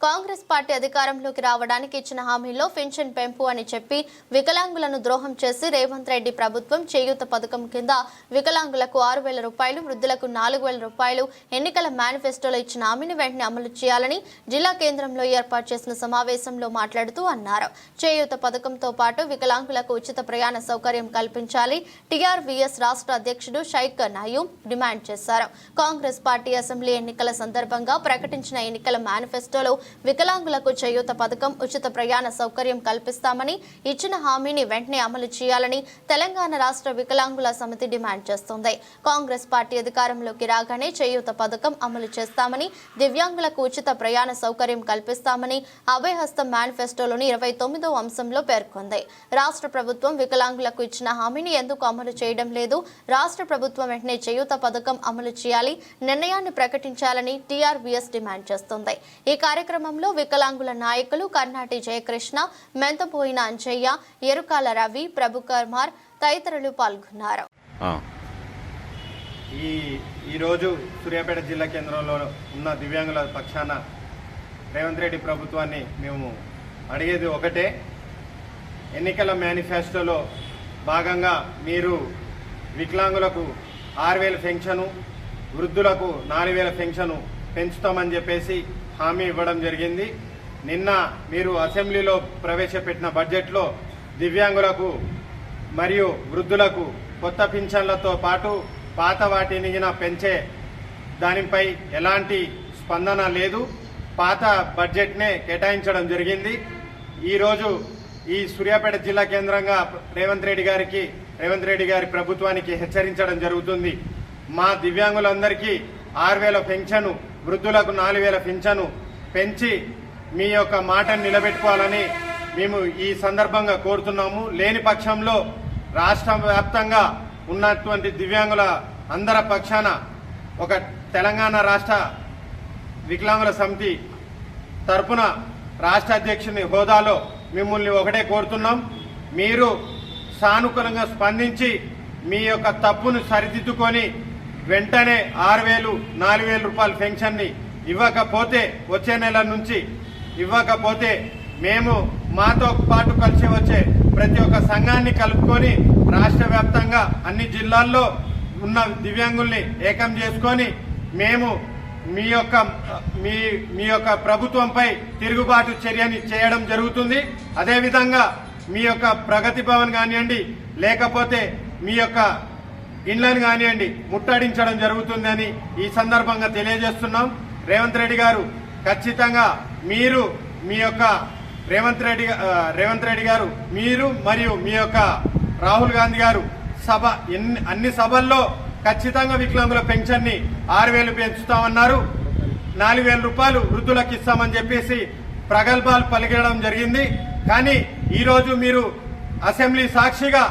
Congress party అధికారంలోకి రావడానికి ఇచ్చిన హామీల్లో పెన్షన్ పెంపు అని చెప్పి వికలాంగులను ద్రోహం చేసి రేవంత్ రెడ్డి ప్రభుత్వం చేయూత పథకం కింద వికలాంగులకు ఆరు వేల రూపాయలు వృద్ధులకు నాలుగు వేల రూపాయలు ఎన్నికల మేనిఫెస్టోలో ఇచ్చిన హామీని వెంటనే అమలు చేయాలని జిల్లా కేంద్రంలో ఏర్పాటు చేసిన సమావేశంలో మాట్లాడుతూ అన్నారు. చేయూత పథకంతో పాటు వికలాంగులకు ఉచిత ప్రయాణ సౌకర్యం కల్పించాలి టీఆర్వీఎస్ రాష్ట్ర అధ్యక్షుడు షైక్ నాయు డిమాండ్ చేశారు. కాంగ్రెస్ పార్టీ అసెంబ్లీ ఎన్నికల సందర్భంగా ప్రకటించిన ఎన్నికల మేనిఫెస్టోలో వికలాంగులకు చేయూత పథకం ఉచిత ప్రయాణ సౌకర్యం కల్పిస్తామని ఇచ్చిన హామీని వెంటనే అమలు చేయాలని తెలంగాణ రాష్ట్ర వికలాంగుల సమితి డిమాండ్ చేస్తోంది. కాంగ్రెస్ పార్టీ అధికారంలోకి రాగానే చేయూత పథకం అమలు చేస్తామని దివ్యాంగులకు ఉచిత ప్రయాణ సౌకర్యం కల్పిస్తామని అభయహస్తం మేనిఫెస్టోలోని ఇరవై తొమ్మిదో అంశంలో పేర్కొంది. రాష్ట్ర ప్రభుత్వం వికలాంగులకు ఇచ్చిన హామీని ఎందుకు అమలు చేయడం లేదు? రాష్ట్ర ప్రభుత్వం వెంటనే చేయూత పథకం అమలు చేయాలి నిర్ణయాన్ని ప్రకటించాలని టీఆర్బీఎస్ డిమాండ్ చేస్తోంది. ఈ కార్యక్రమం కార్యక్రమంలో వికలాంగుల నాయకులు కర్ణాటి జయకృష్ణ మెంతపోయిన అంజయ్య ఎరుకాల రవి ప్రభు కుమార్ తదితరులు పాల్గొన్నారు. ఆ, ఈ ఈరోజు సూర్యాపేట జిల్లా కేంద్రంలో ఉన్న దివ్యాంగుల పక్షాన రేవంత్ రెడ్డి ప్రభుత్వాన్ని మేము అడిగేది ఒకటే. ఎన్నికల మేనిఫెస్టోలో భాగంగా మీరు వికలాంగులకు ఆరు వేల పెన్షను వృద్ధులకు నాలుగు వేల పెన్షను పెంచుతామని చెప్పేసి హామీ ఇవ్వడం జరిగింది. నిన్న మీరు అసెంబ్లీలో ప్రవేశపెట్టిన బడ్జెట్లో దివ్యాంగులకు మరియు వృద్ధులకు కొత్త పింఛన్లతో పాటు పాత వాటిని పెంచే దానిపై ఎలాంటి స్పందన లేదు. పాత బడ్జెట్నే కేటాయించడం జరిగింది. ఈరోజు ఈ సూర్యాపేట జిల్లా కేంద్రంగా రేవంత్ రెడ్డి గారికి రేవంత్ రెడ్డి గారి ప్రభుత్వానికి హెచ్చరించడం జరుగుతుంది. మా దివ్యాంగులందరికీ ఆరు వేల పెన్షను వృద్ధులకు నాలుగు వేల పింఛను పెంచి మీ యొక్క మాటను నిలబెట్టుకోవాలని మేము ఈ సందర్భంగా కోరుతున్నాము. లేని పక్షంలో రాష్ట్ర వ్యాప్తంగా ఉన్నటువంటి దివ్యాంగుల అందరి పక్షాన ఒక తెలంగాణ రాష్ట్ర వికలాంగుల సమితి తరపున రాష్ట్ర అధ్యక్షుని హోదాలో మిమ్మల్ని ఒకటే కోరుతున్నాం. మీరు సానుకూలంగా స్పందించి మీ యొక్క తప్పును సరిదిద్దుకొని వెంటనే ఆరు వేలు నాలుగు వేల రూపాయల పెన్షన్ని ఇవ్వకపోతే వచ్చే నెల నుంచి ఇవ్వకపోతే మేము మాతో పాటు కలిసి వచ్చే ప్రతి ఒక్క సంఘాన్ని కలుపుకొని రాష్ట్ర వ్యాప్తంగా అన్ని జిల్లాల్లో ఉన్న దివ్యాంగుల్ని ఏకం చేసుకొని మేము మీ యొక్క మీ మీ యొక్క ప్రభుత్వంపై తిరుగుబాటు చర్యని చేయడం జరుగుతుంది. అదేవిధంగా మీ యొక్క ప్రగతి భవన్ కానివ్వండి లేకపోతే మీ యొక్క ఇండ్లను కానివ్వండి ముట్టడించడం జరుగుతుందని ఈ సందర్భంగా తెలియజేస్తున్నాం. రేవంత్ రెడ్డి గారు ఖచ్చితంగా మీరు మీ యొక్క రేవంత్ రెడ్డి రేవంత్ రెడ్డి గారు మీరు మరియు మీ యొక్క రాహుల్ గాంధీ గారు సభ ఎన్ని అన్ని సభల్లో ఖచ్చితంగా వికలాంగుల పెన్షన్ని ఆరు వేలు పెంచుతామన్నారు. నాలుగు వేల రూపాయలు వృద్ధులకు ఇస్తామని చెప్పేసి ప్రగల్భాలు పలికడం జరిగింది. కానీ ఈరోజు మీరు అసెంబ్లీ సాక్షిగా